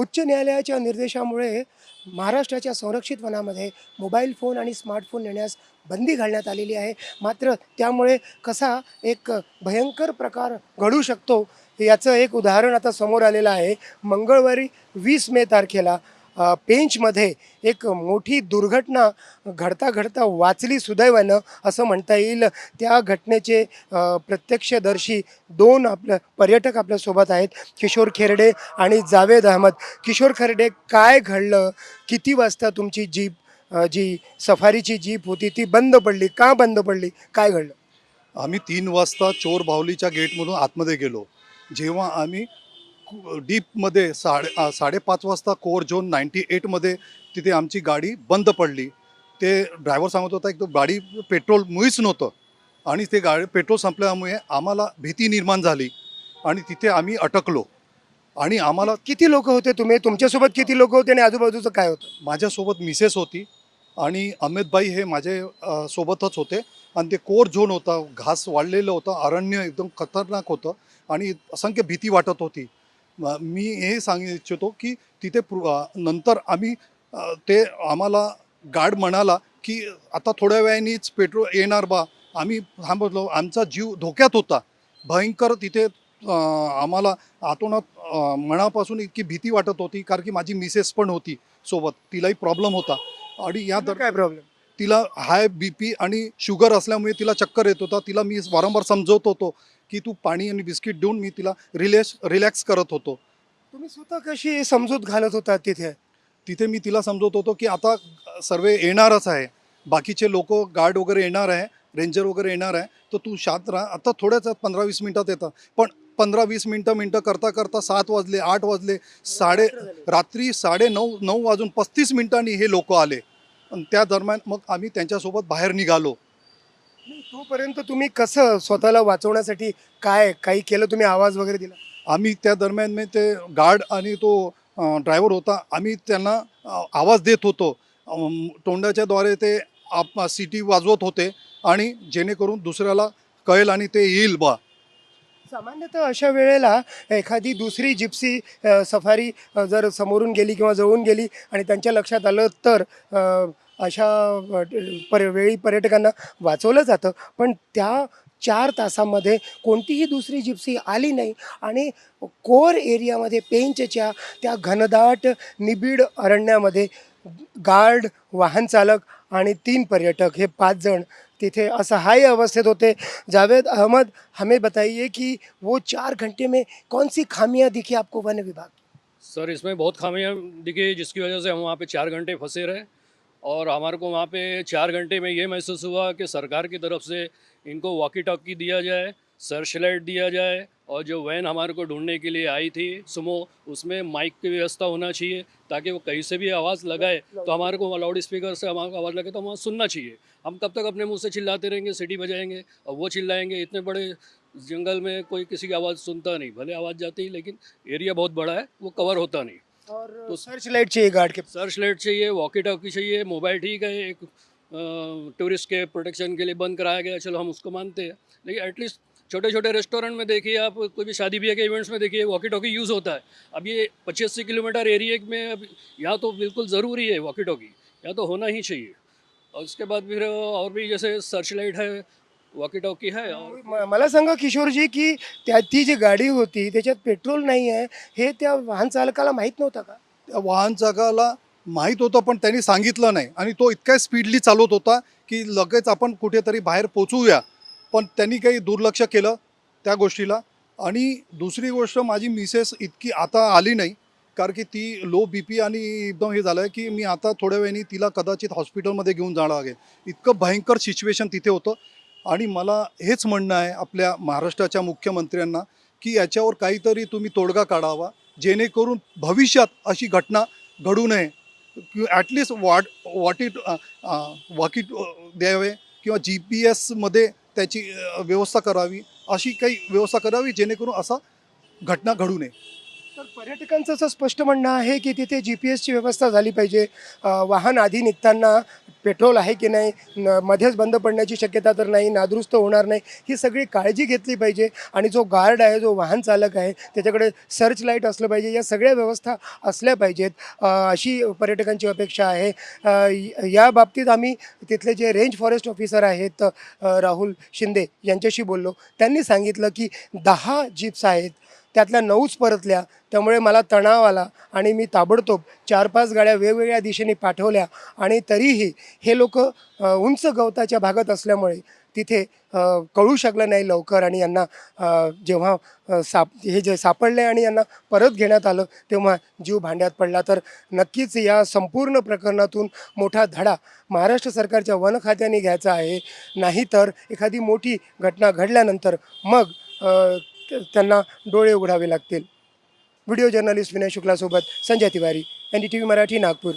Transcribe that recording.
उच्च न्यायालयाच्या निर्देशामुळे महाराष्ट्राच्या संरक्षित वनामध्ये मोबाईल फोन आणि स्मार्टफोन नेण्यास बंदी घालण्यात आलेली आहे. मात्र त्यामुळे कसा एक भयंकर प्रकार घडू शकतो याचं एक उदाहरण आता समोर आलेलं आहे. मंगळवारी वीस मे तारखेला पेंचमध्ये एक मोठी दुर्घटना घडता घडता वाचली सुदैवानं असं म्हणता येईल. त्या घटनेचे प्रत्यक्षदर्शी दोन आपलं पर्यटक आपल्यासोबत आहेत किशोर खेरडे आणि जावेद अहमद. किशोर खेरडे काय घडलं? किती वाजता तुमची जीप जी सफारीची जीप होती ती बंद पडली? का बंद पडली? काय घडलं? आम्ही तीन वाजता चोर बाहुलीच्या गेटमधून आतमध्ये गेलो. जेव्हा आम्ही डीपमध्ये साडे साडेपाच वाजता कोर झोन नाईन्टी एटमध्ये तिथे आमची गाडी बंद पडली. ते ड्रायव्हर सांगत होता एक तो गाडी पेट्रोल मुळीच नव्हतं. आणि ते गाडी पेट्रोल संपल्यामुळे आम्हाला भीती निर्माण झाली आणि तिथे आम्ही अटकलो. आणि आम्हाला किती लोक होते तुम्ही? तुमच्यासोबत किती लोक होते आणि आजूबाजूचं काय होतं? माझ्यासोबत मिसेस होती आणि अमितबाई हे माझे अ, सोबतच होते. आणि ते कोर झोन होता घास वाढलेलं होतं अरण्य एकदम खतरनाक होतं आणि असंख्य भीती वाटत होती. म- हे सांगू इच्छितो की तिथे नंतर आम्ही ते आम्हाला गार्ड म्हणाला की आता थोड्या वेळानेच पेट्रोल येणार बा. आम्ही थांबलो आमचा जीव धोक्यात होता. भयंकर तिथे आम्हाला आतोनात मनापासून इतकी भीती वाटत होती कारण की माझी मिसेस पण होती सोबत. तिलाही प्रॉब्लेम होता. आणि या दर काय प्रॉब्लेम? तिला हाय बी पी आणि शुगर असल्यामुळे तिला चक्कर येत होता. तिला मी वारंवार समजवत होतो. की तू पाणी आणि बिस्किट देऊन मी तिला रिलॅक्स रिलॅक्स करत होतो. तुम्ही स्वतः कशी समजूत घालत होता तिथे? तिथे मी तिला समजवत होतो की आता सर्व येणारच आहे. बाकीचे लोक गार्ड वगैरे येणार आहे रेंजर वगैरे येणार आहे. तर तू शांत राहा. आता थोड्याच पंधरा वीस मिनटात येतं पण पंधरा वीस मिनटं मिनटं करता करता सात वाजले आठ वाजले साडे रात्री साडे नऊ नऊ वाजून पस्तीस मिनिटांनी हे लोक आले. आणि त्या दरम्यान मग आम्ही त्यांच्यासोबत बाहेर निघालो. तोपर्यंत तुम्ही कसं स्वतःला वाचवण्यासाठी काय काही केलं? तुम्ही आवाज वगैरे दिला? आम्ही त्या दरम्यान मी ते गार्ड आणि तो ड्रायव्हर होता. आम्ही त्यांना आवाज देत होतो. अम, तोंडाच्या द्वारे ते आप सिटी वाजवत होते आणि जेणेकरून दुसऱ्याला कळेल आणि ते येईल बा. सामान्यतः अशा वेळेला एखादी दुसरी जिप्सी अ, सफारी अ, जर समोरून गेली किंवा जवळून गेली आणि त्यांच्या लक्षात आलं तर अ, अशा पर वेळी पर्यटकांना वाचवलं जातं. पण त्या चार तासामध्ये कोणतीही दुसरी जिप्सी आली नाही आणि कोर एरियामध्ये पेंचच्या त्या घनदाट निबिड अरण्यामध्ये गार्ड वाहन चालक आणि तीन पर्यटक हे पाच जण तिथे असहाय अवस्थेत होते. जावेद अहमद हमें बताइए कि वो चार घंटे में कौन सी खामियां दिखी आपको वन विभाग? सर इसमें बहुत खामियां दिखी जिसकी वजह से हम वहाँ पे चार घंटे फंसे रहे। और हमारे को वहाँ पे चार घंटे में ये महसूस हुआ कि सरकार की तरफ़ से इनको वॉकी टॉकी दिया जाए सर्च लाइट दिया जाए और जो वैन हमारे को ढूँढने के लिए आई थी सुमो, उसमें माइक की व्यवस्था होना चाहिए ताकि वो कहीं से भी आवाज़ लगाए तो हमारे को लाउड स्पीकर से हमारे को आवाज़ लगे तो हमें सुनना चाहिए। हम कब तक अपने मुँह से चिल्लाते रहेंगे, सीटी बजाएँगे और वो चिल्लाएँगे, इतने बड़े जंगल में कोई किसी की आवाज़ सुनता नहीं, भले आवाज़ जाती, लेकिन एरिया बहुत बड़ा है, वो कवर होता नहीं। और तो- सर्च लाइट चाहिए गार्ड के सर्च लाइट चाहिए वॉकी टॉकी चाहिए मोबाइल ठीक है एक टूरिस्ट के प्रोटेक्शन के लिए बंद कराया गया चलो हम उसको मानते हैं। लेकिन एटलीस्ट छोटे छोटे रेस्टोरेंट में देखिए आप कोई भी शादी ब्याह के इवेंट्स में देखिए वॉकी टॉकी यूज़ होता है। अब ये पच्चीस किलोमीटर एरिया में अब यहाँ तो बिल्कुल ज़रूरी है वॉकी टॉकी यहाँ तो होना ही चाहिए। और उसके बाद फिर और भी जैसे सर्च लाइट है वॉकी टॉकी है और म- मला सांगा किशोरजी की त्या ती जी गाडी होती त्याच्यात पेट्रोल नाही आहे हे त्या वाहन चालकाला माहीत नव्हतं का? त्या वाहन चालकाला माहीत होतं पण त्यांनी सांगितलं नाही. आणि तो इतक्या स्पीडली चालवत होता की लगेच आपण कुठेतरी बाहेर पोचूया. पण त्यांनी काही दुर्लक्ष केलं त्या गोष्टीला. आणि दुसरी गोष्ट माझी मिसेस इतकी आता आली नाही कारण की ती लो बी पी आणि एकदम हे झालं आहे की मी आता थोड्या वेळाने तिला कदाचित हॉस्पिटलमध्ये घेऊन जाणं लागेल इतकं भयंकर सिच्युएशन तिथे होतं. आणि मला हेच म्हणणं आहे आपल्या महाराष्ट्राच्या मुख्यमंत्र्यांना की याच्यावर काहीतरी तुम्ही तोडगा काढावा जेणेकरून भविष्यात अशी घटना घडू नये. ॲटलिस्ट वाट वॉटी वाकीट द्यावे किंवा जी पी एसमध्ये त्याची व्यवस्था करावी अशी काही व्यवस्था करावी जेणेकरून असा घटना घडू नये. तर पर्यटकांचं असं स्पष्ट म्हणणं आहे की तिथे जी पी एसची व्यवस्था झाली पाहिजे. वाहन आधी निघताना पेट्रोल आहे की नाही? न मध्येच बंद पडण्याची शक्यता तर नाही नादुरुस्त होणार नाही ही सगळी काळजी घेतली पाहिजे. आणि जो गार्ड आहे जो वाहन चालक आहे त्याच्याकडे सर्च लाइट असलं पाहिजे या सगळ्या व्यवस्था असल्या पाहिजेत. अशी पर्यटकांची अपेक्षा आहे. या बाबतीत आम्ही तिथले जे रेंज फॉरेस्ट ऑफिसर आहेत राहुल शिंदे यांच्याशी बोललो. त्यांनी सांगितलं की दहा जीप्स आहेत त्यातल्या नऊच परतल्या. त्यामुळे मला तणाव आला आणि मी ताबडतोब चार पाच गाड्या वेगवेगळ्या दिशेने पाठवल्या आणि तरीही हे लोक उंच गवताच्या भागात असल्यामुळे तिथे कळू शकलं नाही लवकर आणि यांना जेव्हा साप हे जे सापडले आणि यांना परत घेण्यात आलं तेव्हा जीव भांड्यात पडला. तर नक्कीच या संपूर्ण प्रकरणातून मोठा धडा महाराष्ट्र सरकारच्या वन खात्याने घ्यायचा आहे. नाहीतर एखादी मोठी घटना घडल्यानंतर मग त्यांना डोळे उघडावे लागतील. Video journalist Vinay शुक्लासोबत Sanjay Tiwari N D T V Marathi Nagpur.